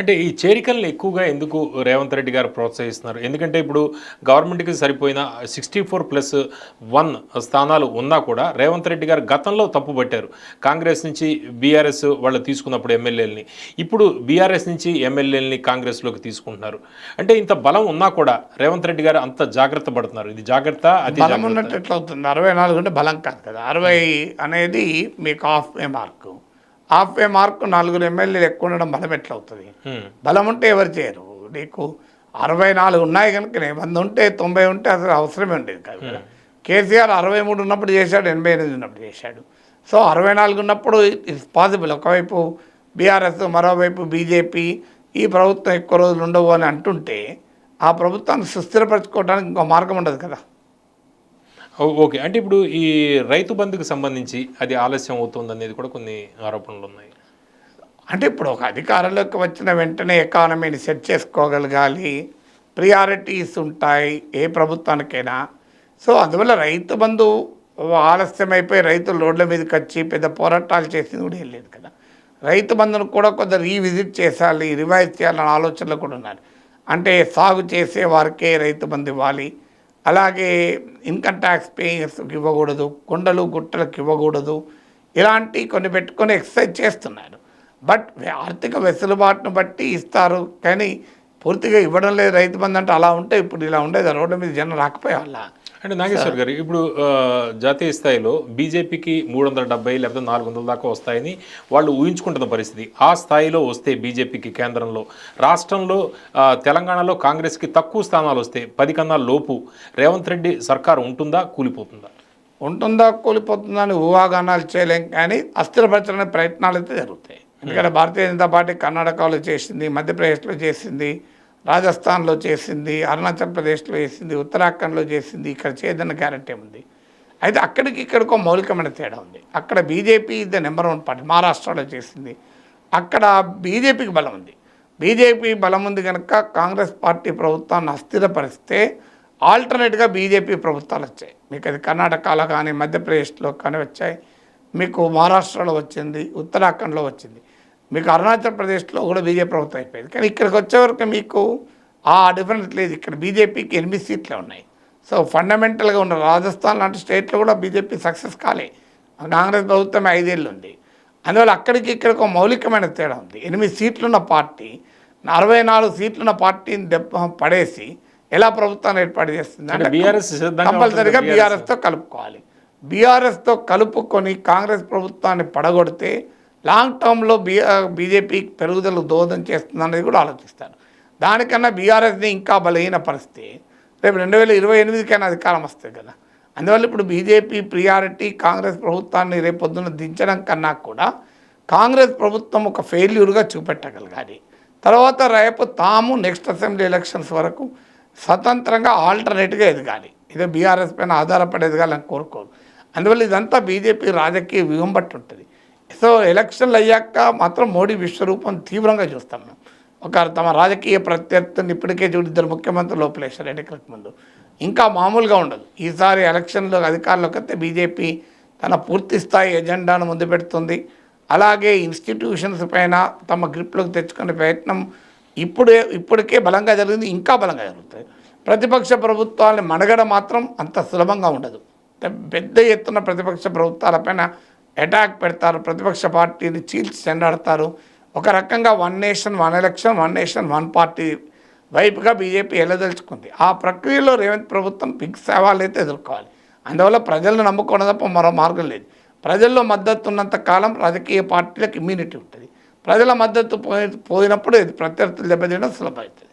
అంటే ఈ చేరికల్ని ఎక్కువగా ఎందుకు రేవంత్ రెడ్డి గారు ప్రోత్సహిస్తున్నారు? ఎందుకంటే ఇప్పుడు గవర్నమెంట్కి సరిపోయిన సిక్స్టీ ఫోర్ ప్లస్ వన్ స్థానాలు ఉన్నా కూడా రేవంత్ రెడ్డి గారు గతంలో తప్పు పట్టారు. కాంగ్రెస్ నుంచి బీఆర్ఎస్ వాళ్ళు తీసుకున్నప్పుడు ఎమ్మెల్యేలని. ఇప్పుడు బీఆర్ఎస్ నుంచి ఎమ్మెల్యేలని కాంగ్రెస్లోకి తీసుకుంటున్నారు. అంటే ఇంత బలం ఉన్నా కూడా రేవంత్ రెడ్డి గారు అంత జాగ్రత్త పడుతున్నారు. ఇది జాగ్రత్త అది బలం ఉన్నట్టు ఎట్లా అవుతుంది? అరవై నాలుగు అంటే బలం కాదు కదా. అరవై అనేది మీకు half a mark. Half a mark నలుగురు ఎమ్మెల్యేలు ఎక్కువ ఉండడం బలం ఎట్లా అవుతుంది. బలం ఉంటే ఎవరు చేయరు? నీకు అరవై నాలుగు ఉన్నాయి కనుక వంద ఉంటే తొంభై ఉంటే అసలు అవసరమే ఉండేది కాదు కేసీఆర్ అరవై మూడు ఉన్నప్పుడు చేశాడు ఎనభై ఎనిమిది ఉన్నప్పుడు చేశాడు. సో అరవై నాలుగు ఉన్నప్పుడు ఇట్స్ పాసిబుల్. ఒకవైపు బీఆర్ఎస్ మరోవైపు బీజేపీ ఈ ప్రభుత్వం ఎక్కువ రోజులు ఉండవు అని అంటుంటే ఆ ప్రభుత్వాన్ని సుస్థిరపరచుకోవడానికి ఇంకో మార్గం ఉండదు కదా. ఓకే. అంటే ఇప్పుడు ఈ రైతు బంధుకు సంబంధించి అది ఆలస్యం అవుతుంది అనేది కూడా కొన్ని ఆరోపణలు ఉన్నాయి. అంటే ఇప్పుడు ఒక అధికారంలోకి వచ్చిన వెంటనే ఎకానమీని సెట్ చేసుకోగలగాలి. ప్రియారిటీస్ ఉంటాయి ఏ ప్రభుత్వానికైనా. సో అందువల్ల రైతు బంధు ఆలస్యమైపోయి రైతులు రోడ్ల మీదకి వచ్చి పెద్ద పోరాటాలు చేసింది కూడా వెళ్ళేది కదా. రైతు బంధును కూడా కొంత రీవిజిట్ చేసాలి రివైజ్ చేయాలన్న ఆలోచనలు కూడా ఉన్నారు. అంటే సాగు చేసే వారికే రైతు బంధు ఇవ్వాలి. అలాగే ఇన్కమ్ ట్యాక్స్ పేయర్స్కి ఇవ్వకూడదు కొండలు గుట్టలకు ఇవ్వకూడదు ఇలాంటి కొన్ని పెట్టుకొని ఎక్సర్సైజ్ చేస్తున్నారు. బట్ ఆర్థిక వెసులుబాటును బట్టి ఇస్తారు కానీ పూర్తిగా ఇవ్వడం లేదు. రైతు బంధు అంటే అలా ఉంటే ఇప్పుడు ఇలా ఉండేది. రోడ్డు మీద జనం రాకపోయేవాళ్ళ అంటే నాగేశ్వర్ గారు ఇప్పుడు జాతీయ స్థాయిలో బీజేపీకి మూడు వందల డెబ్బై లేకపోతే నాలుగు వందల దాకా వస్తాయని వాళ్ళు ఊహించుకుంటున్న పరిస్థితి. ఆ స్థాయిలో వస్తే బీజేపీకి కేంద్రంలో. రాష్ట్రంలో తెలంగాణలో కాంగ్రెస్కి తక్కువ స్థానాలు వస్తే పది కన్నా లోపు. రేవంత్ రెడ్డి సర్కారు ఉంటుందా కూలిపోతుందా? ఉంటుందా కూలిపోతుందా అని ఊహాగానాలు చేయలేం కానీ అస్థిరపరచడానికి ప్రయత్నాలు అయితే జరుగుతాయి. ఎందుకంటే భారతీయ జనతా పార్టీ కర్ణాటకలో చేసింది మధ్యప్రదేశ్లో చేసింది రాజస్థాన్లో చేసింది అరుణాచల్ ప్రదేశ్లో చేసింది ఉత్తరాఖండ్లో చేసింది ఇక్కడ చేయదన్న గ్యారంటీ ఉంది. అయితే అక్కడికి ఇక్కడికో మౌలికమైన తేడా ఉంది. అక్కడ BJP the number one party మహారాష్ట్రలో చేసింది. అక్కడ బీజేపీకి బలం ఉంది. బీజేపీ బలం ఉంది కనుక కాంగ్రెస్ పార్టీ ప్రభుత్వాన్ని అస్థిరపరిస్తే ఆల్టర్నేట్గా బీజేపీ ప్రభుత్వాలు వచ్చాయి. మీకు అది కర్ణాటకలో కానీ మధ్యప్రదేశ్లో కానీ వచ్చాయి. మీకు మహారాష్ట్రలో వచ్చింది ఉత్తరాఖండ్లో వచ్చింది. మీకు అరుణాచల్ ప్రదేశ్లో కూడా బీజేపీ ప్రభుత్వం అయిపోయింది. కానీ ఇక్కడికి వచ్చేవరకు మీకు ఆ డిఫరెన్స్ లేదు. ఇక్కడ బీజేపీకి ఎనిమిది సీట్లే ఉన్నాయి. సో ఫండమెంటల్గా ఉన్న రాజస్థాన్ లాంటి స్టేట్లో కూడా బీజేపీ సక్సెస్ కాలే. కాంగ్రెస్ ప్రభుత్వం ఐదేళ్ళు ఉంది. అందువల్ల అక్కడికి ఇక్కడికి ఒక మౌలికమైన తేడా ఉంది. ఎనిమిది సీట్లున్న పార్టీ అరవై నాలుగు సీట్లున్న పార్టీని దెబ్బ పడేసి ఎలా ప్రభుత్వాన్ని ఏర్పాటు చేస్తుంది అంటే బీఆర్ఎస్ కంపల్సరిగా బీఆర్ఎస్తో కలుపుకోవాలి. బీఆర్ఎస్తో కలుపుకొని కాంగ్రెస్ ప్రభుత్వాన్ని పడగొడితే లాంగ్ టర్మ్లో బీ బీజేపీ పెరుగుదల దోహదం చేస్తుంది అనేది కూడా ఆలోచిస్తారు దానికన్నా బీఆర్ఎస్ని ఇంకా బలహీన పరిస్థితి. రేపు రెండు వేల ఇరవై ఎనిమిదికైనా అధికారం వస్తుంది కదా. అందువల్ల ఇప్పుడు బీజేపీ ప్రియారిటీ కాంగ్రెస్ ప్రభుత్వాన్ని రేపొద్దున దించడం కన్నా కూడా కాంగ్రెస్ ప్రభుత్వం ఒక ఫెయిల్యూర్గా చూపెట్టగలగాలి. తర్వాత రేపు తాము నెక్స్ట్ అసెంబ్లీ ఎలక్షన్స్ వరకు స్వతంత్రంగా ఆల్టర్నేట్గా ఎదగాలి. ఇదే బీఆర్ఎస్ పైన ఆధారపడి ఎదగాలని కోరుకోరు అందువల్ల ఇదంతా బీజేపీ రాజకీయ వ్యూహం బట్టి ఉంటుంది. సో ఎలక్షన్లు అయ్యాక మాత్రం మోడీ విశ్వరూపం తీవ్రంగా చూస్తాం మేము. ఒక తమ రాజకీయ ప్రత్యర్థిని ఇప్పటికే చూడు ఇద్దరు ముఖ్యమంత్రులు లోపలేశారు ఎన్నికలకు ముందు. ఇంకా మామూలుగా ఉండదు. ఈసారి ఎలక్షన్లో అధికారంలోకి వస్తే బీజేపీ తన పూర్తి స్థాయి ఎజెండాను ముందు పెడుతుంది. అలాగే ఇన్స్టిట్యూషన్స్ పైన తమ గ్రిప్లోకి తెచ్చుకునే ప్రయత్నం ఇప్పుడే ఇప్పటికే బలంగా జరిగింది ఇంకా బలంగా జరుగుతుంది. ప్రతిపక్ష ప్రభుత్వాన్ని మనగడ మాత్రం అంత సులభంగా ఉండదు. పెద్ద ఎత్తున ప్రతిపక్ష ప్రభుత్వాలపైన అటాక్ పెడతారు ప్రతిపక్ష పార్టీని చీల్చి చెండాడతారు. ఒక రకంగా one nation one election one nation one party వైపుగా బీజేపీ వెళ్ళదలుచుకుంది ఆ ప్రక్రియలో రేవంత్ ప్రభుత్వం బిగ్ సవాళ్ళు అయితే ఎదుర్కోవాలి. అందువల్ల ప్రజలను నమ్ముకోవడం తప్ప మరో మార్గం లేదు. ప్రజల్లో మద్దతు ఉన్నంత కాలం రాజకీయ పార్టీలకు ఇమ్యూనిటీ ఉంటుంది. ప్రజల మద్దతు పోయి పోయినప్పుడు ఇది ప్రత్యర్థులు దెబ్బతీయడం సులభమవుతుంది